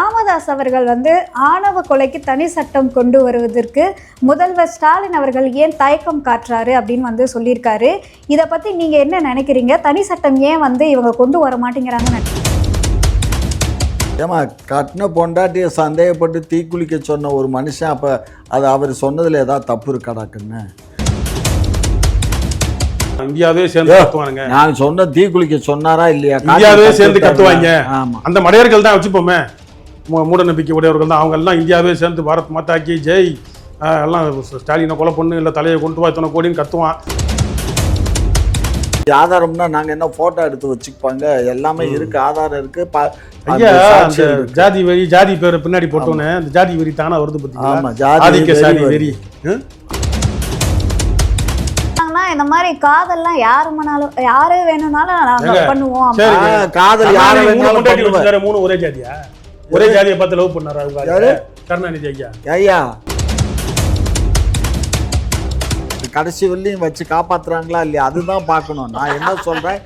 ராமதாஸ் அவர்கள் வந்து ஆணவ கொலைக்கு தனி சட்டம் கொண்டு வருவதற்கு முதல்வர் ஸ்டாலின் அவர்கள் ஏன் தயக்கம் காட்டுறாரு அப்படின்னு வந்து சொல்லியிருக்காரு. இதை பத்தி நீங்க என்ன நினைக்கிறீங்க? தனி சட்டம் ஏன் வந்து இவங்க கொண்டு வர மாட்டேங்கிறாங்கன்னு ஏமா கட்டின பொண்டாட்டியை சந்தேகப்பட்டு தீக்குளிக்க சொன்ன ஒரு மனுஷன் அப்போ அது அவர் சொன்னதில் ஏதாவது தப்பு இருக்காடாக்குன்னு இந்தியாவே சேர்ந்து. கத்துவானுங்க நான் சொன்ன தீக்குளிக்க சொன்னாரா இல்லையா? இந்தியாவே சேர்ந்து கத்துவாங்க. ஆமா. அந்த மடையர்கள் தான் வச்சுப்போமே. மூட நம்பிக்கை உடையவர்கள் தான். அவங்க எல்லாம் இந்தியாவே சேர்ந்து பாரத் மாதாக்கி ஜெய். எல்லாம் ஸ்டாலினை கொலை பண்ணு இல்லை தலையை கொண்டு வா இத்தனை கோடின்னு கத்துவான். ஆதாரம்னா நாங்க என்ன போட்டோ எடுத்து வச்சுப்பாங்க? எல்லாமே இருக்கு ஆதாரம் இருக்கு ப- ஐயா அந்த. ஜாதி வெறி ஜாதி பேரை பின்னாடி போட்டோன்னே அந்த ஜாதி வெறி தானா வருது பார்த்தீங்களா ஜாதி ஆதிக்க வெறி சாதி. வெறி. இந்த மாதிரி காதல்லாம் யாரு வேணாலும் யாரு வேணும்னாலும் நாங்க பண்ணுவோம். காதல் யாரை மூணு ஒரே ஜாதியா? ஒரே ஜாதியை பார்த்து லவ் பண்ணாரா அவங்க யாரு? கருணாநிதி ஐயா. ஐயா. கடைசி வரலையும் வச்சு காப்பாத்துறாங்களா இல்லையா? அதுதான் பார்க்கணும். நான் என்ன சொல்றேன்?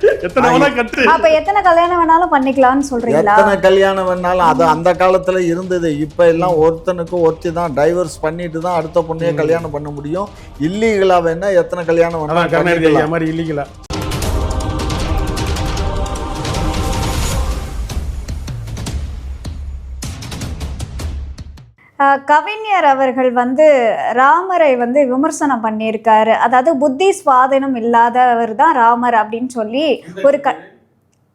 அப்ப எத்தனை கல்யாணம் வேணாலும் பண்ணிக்கலாம்னு சொல்றீங்களா? எத்தனை கல்யாணம் வேணாலும் அது அந்த காலத்துல இருந்தது. இப்ப எல்லாம் ஒருத்தனுக்கு ஒருத்தி தான். டைவர்ஸ் பண்ணிட்டு தான் அடுத்த பொண்ணையே கல்யாணம் பண்ண முடியும். இல்லீகலா வேணா எத்தனை கல்யாணம் வேணாலும். மாதிரி இல்லீங்களா கவிஞர் அவர்கள் வந்து ராமரை வந்து விமர்சனம் பண்ணியிருக்காரு. அதாவது புத்தி சுவாதீனம் இல்லாதவர் தான் ராமர் அப்படின்னு சொல்லி ஒரு க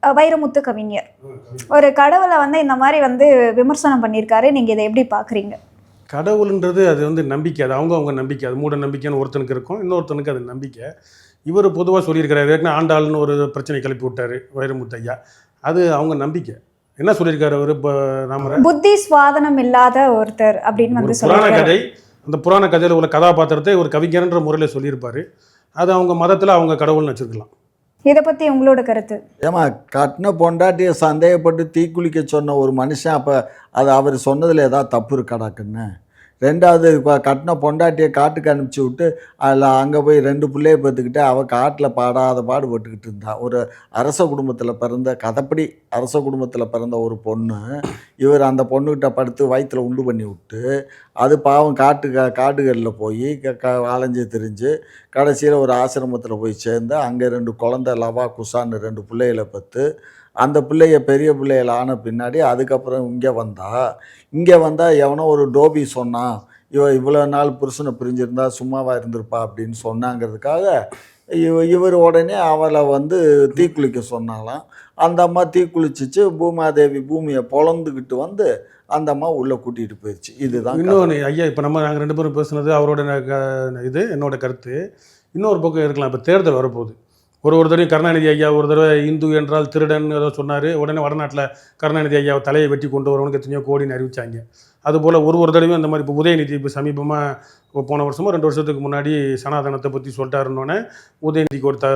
வைரமுத்து கவிஞர். ஒரு கடவுளை வந்து இந்த மாதிரி வந்து விமர்சனம் பண்ணியிருக்காரு. நீங்க இதை எப்படி பாக்குறீங்க கடவுள்ன்றது அது வந்து நம்பிக்கை. அது அவங்க அவங்க நம்பிக்கை. அது மூட நம்பிக்கைன்னு ஒருத்தனுக்கு இருக்கும். இன்னொருத்தனுக்கு அது நம்பிக்கை. இவர் பொதுவாக சொல்லியிருக்கிறாரு ஏற்கனவே ஆண்டாள்னு ஒரு பிரச்சனை கிளப்பி விட்டாரு வைரமுத்து ஐயா. அது அவங்க நம்பிக்கை. என்ன சொல்லியிருக்காரு அவர்? இப்போ ராமரை புத்தி சுவாதனம் இல்லாத ஒருத்தர் அப்படின்னு வந்து புராண கதை அந்த புராண கதையில் உள்ள கதாபாத்திரத்தை ஒரு கவிஞர்ன்ற முறையில் சொல்லியிருப்பாரு. அது அவங்க மதத்தில் அவங்க கடவுள்னு வச்சுருக்கலாம். இதை பத்தி உங்களோட கருத்து? ஏமா கட்டின பொண்டாட்டியை சந்தேகப்பட்டு தீக்குளிக்க சொன்ன ஒரு மனுஷன் அப்போ அது அவர் சொன்னதில் ஏதாவது தப்பு இருக்காடாக்குன்னு ரெண்டாவது இப்போ கட்டின பொண்டாட்டியை காட்டுக்கு அனுப்பிச்சி விட்டு அதில் அங்கே போய் ரெண்டு பிள்ளைய பார்த்துக்கிட்டு அவள் காட்டில் பாடாத பாடுபட்டுக்கிட்டு இருந்தான் ஒரு அரச குடும்பத்தில் பிறந்த கதைப்படி அரச குடும்பத்தில் பிறந்த ஒரு பொண்ணு இவர் அந்த பொண்ணுக்கிட்ட படுத்து வயிற்றில் உண்டு பண்ணி விட்டு அது பாவம் காட்டு காடுகளில் போய் க க அலைஞ்சு திரிஞ்சு கடைசியில் ஒரு ஆசிரமத்தில் போய் சேர்ந்து அங்கே ரெண்டு குழந்தை லவா குசான்னு ரெண்டு பிள்ளைகளை பார்த்து அந்த பிள்ளைய பெரிய பிள்ளைகள் ஆன பின்னாடி அதுக்கப்புறம் இங்கே வந்தா இங்கே வந்தால் எவனோ ஒரு டோபி சொன்னான் இவ இவ்வளோ நாள் புருஷனை பிரிஞ்சிருந்தா சும்மாவாக இருந்திருப்பா அப்படின்னு சொன்னாங்கிறதுக்காக இவ இவர் உடனே அவளை வந்து தீக்குளிக்க சொன்னாலாம். அந்த அம்மா தீக்குளிச்சிச்சு பூமாதேவி பூமியை பொழந்துக்கிட்டு வந்து அந்த அம்மா உள்ளே கூட்டிகிட்டு போயிடுச்சு இதுதான் இன்னொன்று ஐயா இப்போ நம்ம நாங்கள் ரெண்டு பேரும் பேசுனது அவரோட க- இது என்னோட கருத்து. இன்னொரு பக்கம் இருக்கலாம் இப்போ தேர்தல் வரப்போகுது. ஒரு ஒரு தடவை கருணாநிதி ஐயா ஒரு தடவை இந்து என்றால் திருடன் ஏதோ சொன்னார். உடனே வடநாட்டில் கருணாநிதி ஐயாவை தலையை வெட்டி கொண்டு வரவனுக்கு எத்தனையோ கோடின்னு அறிவிச்சாங்க. அதுபோல் ஒரு ஒரு தடவையும் அந்த மாதிரி இப்போ உதயநிதி இப்போ சமீபமாக போன வருஷமோ ரெண்டு வருஷத்துக்கு முன்னாடி சனாதனத்தை பற்றி சொல்லிட்டாருன்னொன்னே உதயநிதிக்கு ஒரு த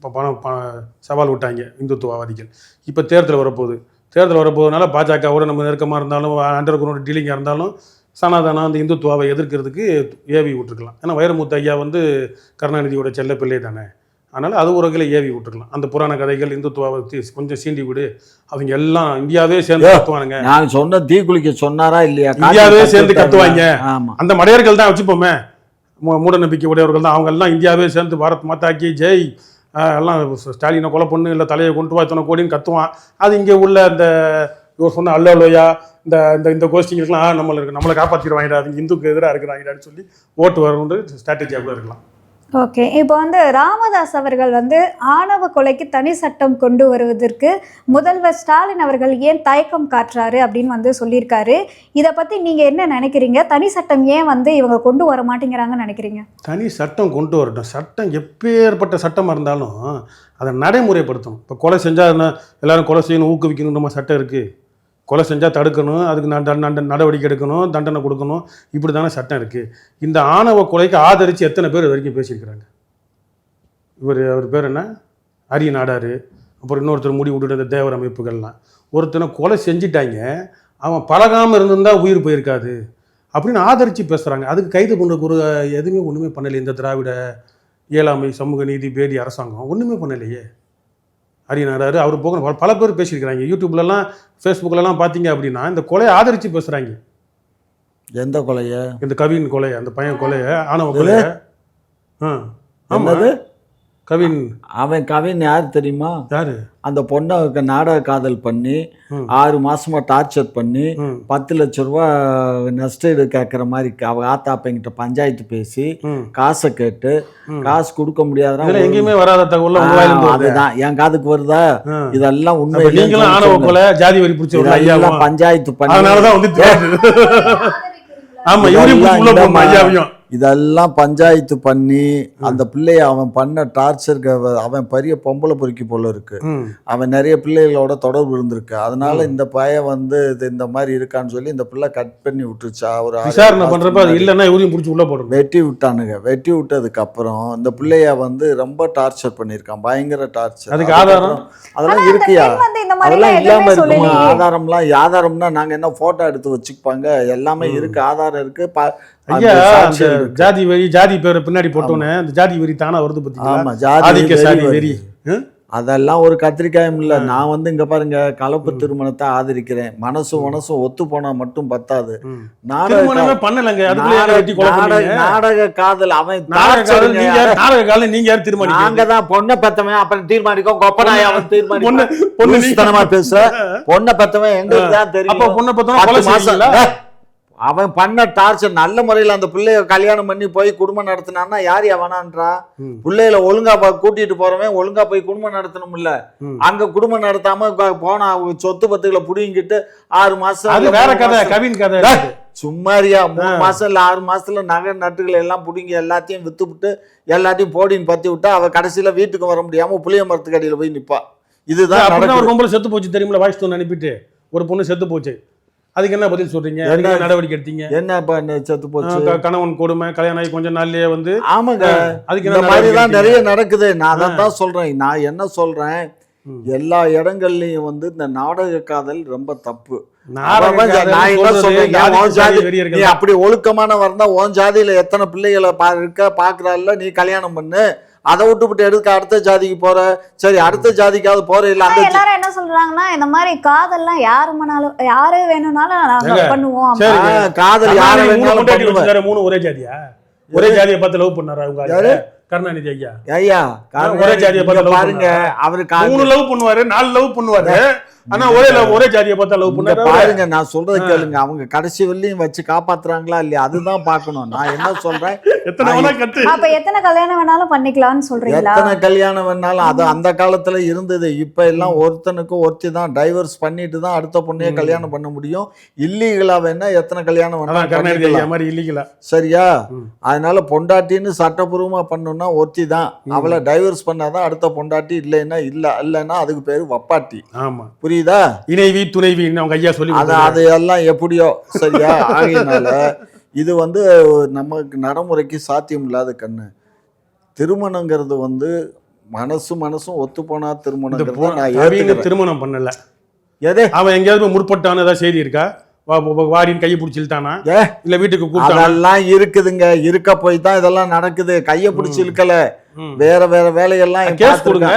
ப- பணம் ப- சவால் விட்டாங்க இந்துத்துவவாதிகள். இப்போ தேர்தல் வரப்போகுது. தேர்தல் வரப்போகுதுனால பாஜகவோட நம்ம நெருக்கமாக இருந்தாலும் அண்டர் கிரவுண்ட் டீலிங்காக இருந்தாலும் சனாதனம் அந்த இந்துத்துவாவை எதிர்க்கிறதுக்கு ஏவி விட்டுருக்கலாம். ஏன்னா வைரமுத்து ஐயா வந்து கருணாநிதியோட செல்ல பிள்ளை தானே. அதனால் அது ஒரு வகையில் ஏவி விட்டுருக்கலாம். அந்த புராண கதைகள் இந்துத்துவாவை கொஞ்சம் சீண்டி விடு. அவங்க எல்லாம் இந்தியாவே சேர்ந்து. கத்துவானுங்க. நான் சொன்ன தீக்குளிக்க சொன்னாரா இல்லையா? இந்தியாவே சேர்ந்து கத்துவாங்க. அந்த மடையர்கள் தான் வச்சுப்போமே. மூட நம்பிக்கை உடையவர்கள் தான். அவங்க எல்லாம் இந்தியாவே சேர்ந்து பாரத் மாதாக்கி ஜெய். எல்லாம் ஸ்டாலினை கொலை பண்ணு இல்லை தலையை கொண்டு வா இத்தனை கோடின்னு கத்துவான். அது இங்கே உள்ள அந்த இவர் சொன்ன அல்லோயா இந்த இந்த இந்த கோஷ்டிங்களுக்குலாம் நம்மளுக்கு நம்மளை காப்பாற்றிடுவாங்கடா இந்துக்கு எதிராக இருக்கிறாங்கடான்னு சொல்லி ஓட்டு வரணுன்ற ஸ்ட்ராட்டஜியாக கூட இருக்கலாம். ஓகே. இப்போ வந்து ராமதாஸ் அவர்கள் வந்து ஆணவ கொலைக்கு தனி சட்டம் கொண்டு வருவதற்கு முதல்வர் ஸ்டாலின் அவர்கள் ஏன் தயக்கம் காட்டுறாரு அப்படின்னு வந்து சொல்லியிருக்காரு. இதை பற்றி நீங்கள் என்ன நினைக்கிறீங்க? தனி சட்டம் ஏன் வந்து இவங்க கொண்டு வர மாட்டேங்கிறாங்கன்னு நினைக்கிறீங்க? தனி சட்டம் கொண்டு வரட்டும். சட்டம் எப்பேற்பட்ட சட்டமாக இருந்தாலும் அதை நடைமுறைப்படுத்தணும். இப்போ கொலை செஞ்சால் என்ன? கொலை செய்யணும் ஊக்குவிக்கணும் நம்ம சட்டம் இருக்குது கொலை செஞ்சால் தடுக்கணும் அதுக்கு நடவடிக்கை எடுக்கணும் தண்டனை கொடுக்கணும். இப்படி தானே சட்டம் இருக்குது இந்த ஆணவ கொலைக்கு ஆதரித்து எத்தனை பேர் இது வரைக்கும் பேசியிருக்கிறாங்க? இவர் அவர் பேர் என்ன? அரிய நாடார் அப்புறம் இன்னொருத்தர் முடி விட்டுட்டு இந்த தேவர அமைப்புகள்லாம். ஒருத்தனை கொலை செஞ்சிட்டாங்க. அவன் பழகாமல் இருந்திருந்தா உயிர் போயிருக்காது. அப்படின்னு ஆதரித்து பேசுகிறாங்க அதுக்கு கைது பண்ணுறதுக்கு ஒரு எதுவுமே ஒன்றுமே பண்ணலை இந்த திராவிட இயலாமை சமூக நீதி பேடி அரசாங்கம் ஒன்றுமே பண்ணலையே. அரியனாராரு அவர் போக பல- பேர் பேசியிருக்கிறாங்க. யூடியூப்லலாம் ஃபேஸ்புக்லலாம் பார்த்தீங்க அப்படின்னா இந்த கொலையை ஆதரித்து பேசுகிறாங்க எந்த கொலைய? இந்த கவின் கொலை அந்த பையன் கொலையை ஆணவ கொலையை. ஆ ஆமாம் கவின். அவன் கவின் யார் தெரியுமா? யாரு? அந்த பொண்ணை நாடக காதல் பண்ணி. ஆறு மாசமா டார்ச்சர் பண்ணி பத்து லட்ச ரூபா நஷ்டஈடு கேட்குற மாதிரி அவ ஆத்தா அப்பங்கிட்ட பஞ்சாயத்து பேசி காசை கேட்டு. காசு கொடுக்க ஒரு- எங்கேயுமே வராத தகவல் அதுதான். என் காதுக்கு வருதா. இதெல்லாம் உண்மை ஜாதி வரி பிடிச்ச பஞ்சாயத்து பண்ணி. ஆமா இவரையும் இதெல்லாம் பஞ்சாயத்து பண்ணி அந்த பிள்ளைய அவன் பண்ண டார்ச்சருக்கு அவன் பெரிய பொம்பளை பொறுக்கி போல இருக்கு. அவன் நிறைய பிள்ளைகளோட தொடர்பு இருந்திருக்கு. அதனால இந்த பையன் வந்து இது இந்த மாதிரி இருக்கான்னு சொல்லி இந்த பிள்ளை கட் பண்ணி விட்டுருச்சா. ஒரு விசாரணை பண்றப்ப அது. இல்லைன்னா இவரையும் பிடிச்சி உள்ள போடணும். வெட்டி விட்டானுங்க. வெட்டி விட்டதுக்கு அப்புறம் இந்த பிள்ளைய வந்து ரொம்ப டார்ச்சர் பண்ணியிருக்கான். பயங்கர டார்ச்சர் அதுக்கு ஆதாரம்? அதெல்லாம் இருக்கியா? அதெல்லாம் இல்லாம எதுவுமே இருக்குமா ஆதாரம்லாம் ஆதாரம்னா நாங்க என்ன போட்டோ எடுத்து வச்சுப்பாங்க? எல்லாமே இருக்கு ஆதாரம் இருக்கு. ஐயா அந்த. ஜாதி வெறி ஜாதி பேரை பின்னாடி போட்டோன்னே அந்த ஜாதி வெறி தானா வருது பாத்தீங்களா? ஆமா ஜாதி ஆதிக்க வெறி சாதி. வெறி? அதெல்லாம் ஒரு கத்திரிக்காயும் இல்ல. நான் வந்து இங்க பாருங்க கலப்பு திருமணத்தை ஆதரிக்கிறேன். மனசும் மனசும் ஒத்து போனா மட்டும் பத்தாது. ம். நாடக திருமணமே பண்ணலங்க. நாடக- காதல் அவன் நாடக torturing நீங்க யார் நாடக காலம் நீங்க யார் தீர்மானிக்க நாங்க தான் பொண்ணை பெத்தவன் அப்புறம் தீர்மானிக்கோ கொப்பனாய் அவன் பொண்ணு தீர்மானிக்கோ பொண்ணு லூசுத்தனமா பேசுற? பொண்ணை பெத்தவன் எங்களுக்கு தான் தெரியும். பொண்ணை பார்த்தோன்னா கொலை பத்து மாசம். அவன் பண்ண டார்ச்சர் நல்ல முறையில் அந்த பிள்ளைய கல்யாணம் பண்ணி போய் குடும்பம் நடத்தினான்னா யார் எவனான்றா? ம். பிள்ளைகளை ஒழுங்கா கூட்டிட்டு போறவன் ஒழுங்கா போய் குடும்பம் நடத்தணும்ல. ம். அங்க குடும்பம் நடத்தாம போனா சொத்து பத்துகளை புடிங்கிட்டு ஆறு மாசம் அது இல்ல வேற கதை கவின் கதை. சும்மாரியா மூணு மாசம் இல்ல ஆறு மாசத்துல நகை நட்டுகளை எல்லாம் புடுங்கி எல்லாத்தையும் வித்துவிட்டு எல்லாத்தையும் போடின்னு பத்தி விட்டா அவ கடைசியில வீட்டுக்கு வர முடியாம புளிய மரத்துக்கு அடியில போய் நிப்பா. இதுதான். ஒரு பொம்பளை செத்து போச்சு தெரியுமில வாய்ஸ் தோணு அனுப்பிட்டு. ஒரு பொண்ணு செத்து போச்சு. அதுக்கு என்ன பதில் சொல்றீங்க? என்ன நடவடிக்கை எடுத்தீங்க? என்ன பண்ண செத்து போச்சு? கணவன் கொடுமை கல்யாணம் ஆகி கொஞ்ச நாள்லயே வந்து ஆமாங்க. அதுக்கு இந்த மாதிரி தான்? நிறைய நடக்குது. நான் அதை தான் சொல்றேன். நான் என்ன சொல்றேன். எல்லா இடங்கள்லயும் வந்து இந்த நாடக காதல் ரொம்ப தப்பு. அப்படி ஒழுக்கமானவன் இருந்தா உன் ஜாதியில எத்தனை பிள்ளைகளை இருக்க பாக்குறாள்ல? நீ கல்யாணம் பண்ணு. அதை விட்டுவிட்டு எடுக்க அடுத்த ஜாதிக்கு போற? சரி அடுத்த ஜாதிக்காவது போற? இல்ல அந்த எல்லாரும் என்ன சொல்றாங்கன்னா இந்த மாதிரி காதல்லாம் யாரு மனாலும் யாரு வேணும்னாலும் நாங்க பண்ணுவோம் காதல் யார கருணாநிதி மூணு ஒரே ஜாதியா? ஒரே ஜாதியை பார்த்து லவ் பண்ணாரா உங்க? கருணாநிதி ஐயா. ஐயா ஒரே ஜாதியை பார்த்து பாருங்க அவரு மூணு லவ் பண்ணுவாரு நாலு லவ் பண்ணுவாரு. ஆனா ஒரே love, ஒரே ஜாதியை பார்த்தா லவ் அவரு. பாருங்க நான் சொல்றத கேளுங்க. அவங்க கடைசி வரலையும் வச்சு காப்பாத்துறாங்களா இல்லையா? அதுதான் பார்க்கணும். நான் என்ன சொல்றேன்? எத்தனை வேணா கட்டு. அப்ப எத்தனை கல்யாணம் வேணாலும் பண்ணிக்கலாம்னு சொல்றீங்களா? எத்தனை கல்யாணம் வேணாலும் அது அந்த காலத்துல இருந்தது. இப்ப எல்லாம் ஒருத்தனுக்கு ஒருத்தி தான் டைவர்ஸ் பண்ணிட்டு தான் அடுத்த பொண்ணைய கல்யாணம் பண்ண முடியும். இல்லீகலா வேணா எத்தனை கல்யாணம் வேணாலும் சரியா. அதனால பொண்டாட்டின்னு சட்டப்பூர்வமா பண்ணணும்னா ஒருத்தி தான். அவளை டைவர்ஸ் பண்ணாதான் அடுத்த பொண்டாட்டி இல்லைன்னா இல்ல இல்லைன்னா அதுக்கு பேரு வப்பாட்டி. ஆமா. புரியுதா? இணைவி துணைவின்னு அவங்க ஐயா சொல்லி அது எல்லாம் எப்படியோ சரியா? ஆகையினால இது வந்து நமக்கு நடைமுறைக்கு சாத்தியம் இல்லாத கண்ணு. திருமணங்கிறது வந்து மனசு மனசும் ஒத்து போனா ஏத்துக்கிறேன். திருமணம் பண்ணல. எதே? அவன் எங்கேயாவது போய் முற்பட்டான்னு ஏதாவது செய்தி இருக்கா? வாடின்னு கையை பிடிச்சிட்டானா ஏ, இல்ல வீட்டுக்கு கூப்பிட்டானா? அதெல்லாம் இருக்குதுங்க. இருக்க போய் தான் இதெல்லாம் நடக்குது. கைய பிடிச்சி இழுக்கல. வேற வேற வேலையெல்லாம் கேஸ். கொடுங்க.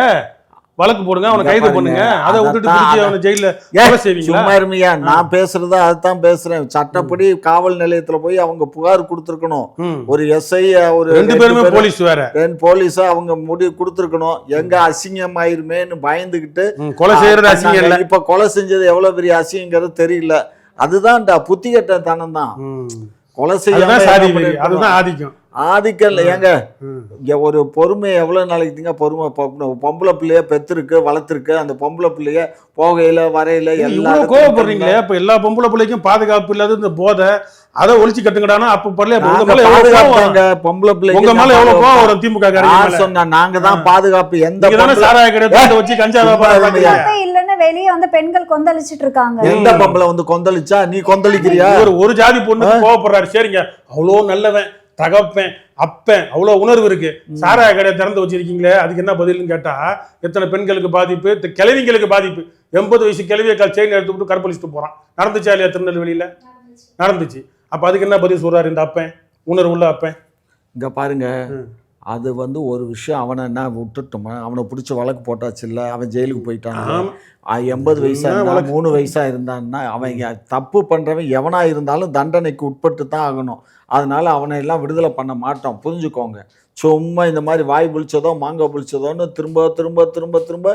வழக்கு போடுங்க. அவனை கைது பண்ணுங்க. அதை விட்டுட்டு பிடிச்சி அவனை ஜெயில சும்மா இருமையா. நான் பேசுறத அதுதான் பேசுறேன். சட்டப்படி காவல் நிலையத்துல போய் அவங்க புகார் கொடுத்துருக்கணும். ஒரு எஸ்ஐ ஒரு ரெண்டு பேருமே போலீஸ் வேற. ரெண்டு போலீஸ அவங்க முடிவு கொடுத்துருக்கணும். எங்க அசிங்கம் ஆயிருமேன்னு பயந்துகிட்டு கொலை செய்யறது அசிங்கம் இல்ல. இப்ப கொலை செஞ்சது எவ்வளவு பெரிய அசிங்கங்கிறது தெரியல. அதுதான்டா புத்தி கட்ட தனம் தான் ம். கொலை செய்யாம அதுதான் ஆதிக்கம். ஆதிக்கம் இல்லை ஏங்க. இங்க ஒரு பொறுமை எவ்வளவு நாளைக்கு திங்க பொறுமை பொம்பளை பிள்ளைய பெத்திருக்கு வளர்த்துருக்கு அந்த பொம்பளை பிள்ளைய போகையில வரையில நீங்க எல்லா இவ்வளவு கோவப்படுறீங்களே? அப்ப எல்லா பொம்பளை பிள்ளைக்கும் பாதுகாப்பு இல்லாத இந்த போதை அதை ஒழிச்சு கட்டுங்கடானா? அப்ப? பாதுகாப்பாங்க பொம்பளை பிள்ளைங்க உங்க மேல எவ்வளவு கோவம் வரும் திமுக சொன்னா நாங்க தான் பாதுகாப்பு எந்த சாராய கடை திறந்து வச்சு கஞ்சா வியாபாரம் வெளியே வந்து பெண்கள் கொந்தளிச்சிட்டு இருக்காங்க. எந்த பொம்பளை வந்து கொந்தளிச்சா? நீ கொந்தளிக்கிறியா? ஒரு ஒரு ஜாதி பொண்ணு கோவப்படுறாரு. சரிங்க. அவ்வளோ நல்லவன் தகப்பன் அப்பன் அவ்வளோ உணர்வு இருக்கு. சாராய கடையை திறந்து வச்சிருக்கீங்களே அதுக்கு என்ன பதில்னு கேட்டா எத்தனை பெண்களுக்கு பாதிப்பு கிழவிங்களுக்கு பாதிப்பு. எண்பது வயசு கிழவியை கால் செயின் எடுத்து விட்டு கற்பழிச்சுட்டு போறான். நடந்துச்சா இல்லையா திருநெல்வேலியில? நடந்துச்சு. அப்ப அதுக்கு என்ன பதில் சொல்றாரு இந்த அப்பன்? உணர்வு உள்ள அப்பன். இங்க பாருங்க. அது வந்து ஒரு விஷயம் அவனை என்ன விட்டுட்டோமா? அவனை பிடிச்சி வழக்கு போட்டாச்சு இல்லை அவன் ஜெயிலுக்கு போயிட்டான். எண்பது வயசா என்ன இருந்தா வழக்கு? மூணு வயசா இருந்தான்னா அவன் தப்பு பண்றவன் எவனா இருந்தாலும் தண்டனைக்கு உட்பட்டு தான் ஆகணும். அதனால அவனை எல்லாம் விடுதலை பண்ண மாட்டோம். புரிஞ்சுக்கோங்க. சும்மா இந்த மாதிரி வாய் புளிச்சதோ மாங்காய் புளிச்சதோன்னு திரும்ப திரும்ப திரும்ப திரும்ப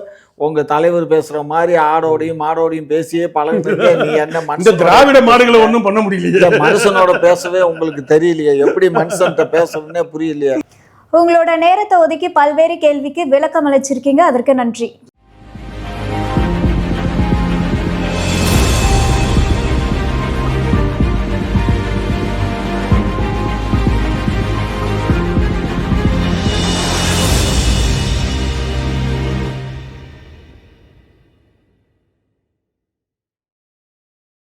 உங்க தலைவர் பேசுற மாதிரி ஆடோடையும் மாடோடையும் பேசியே பழகிட்டு நீ என்ன மனுஷன் திராவிட மாடுகளை ஒண்ணும் பண்ண முடியலையே. மனுஷனோட பேசவே உங்களுக்கு தெரியலையே. எப்படி மனுஷன்கிட்ட பேசணும்னே புரியலையே. உங்களோட நேரத்தை ஒதுக்கி பல்வேறு கேள்விக்கு விளக்கம் அளிச்சிருக்கீங்க அதற்கு நன்றி.